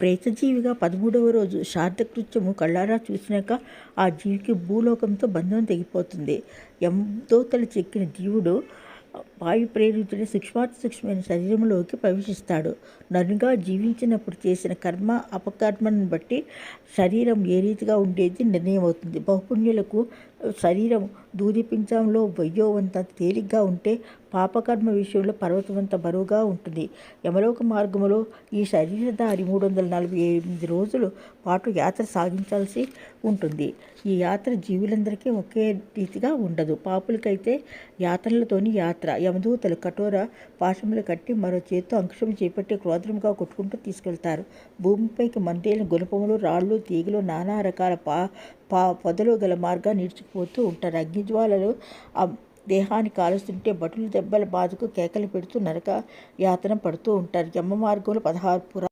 ప్రేతజీవిగా పదమూడవ రోజు శ్రాద్ధకృత్యము కళ్ళారా చూసినాక ఆ జీవికి భూలోకంతో బంధం తెగిపోతుంది. తల చెక్కిన జీవుడు వాయు ప్రేరితుడి సూక్ష్మాతిసూక్ష్మమైన శరీరంలోకి ప్రవేశిస్తాడు. నరుగా జీవించినప్పుడు చేసిన కర్మ అపకర్మను బట్టి శరీరం ఏ రీతిగా ఉండేది నిర్ణయం అవుతుంది బహుపుణ్యులకు శరీరం దూదిపించంలో వయోవంత తేలిగ్గా ఉంటే పాపకర్మ విషయంలో పర్వతమంత బరువుగా ఉంటుంది. యమలోక మార్గంలో ఈ శరీరధారి మూడు వందల నలభై ఎనిమిది రోజులు పాటు యాత్ర సాగించాల్సి ఉంటుంది. ఈ యాత్ర జీవులందరికీ ఒకే రీతిగా ఉండదు. పాపులకైతే యాత్రలతోని యాత్ర యమదూతలు కఠోర పాశములు కట్టి మరో చేతితో అంకుశం చేపట్టి క్రోధముగా కొట్టుకుంటూ తీసుకెళ్తారు. భూమిపైకి మంటేలిన గుణపములు రాళ్ళు తీగలు నానా రకాల పా పా పొదలు గల మార్గాన్ని నిడుచుకుపోతూ ఉంటారు. అగ్నిజ్వాలలు ఆ దేహాన్ని కాలుస్తుంటే బటులు దెబ్బల బాధకు కేకలు పెడుతూ నరక యాతన పడుతూ ఉంటారు. యమ మార్గంలో పదహారు పురా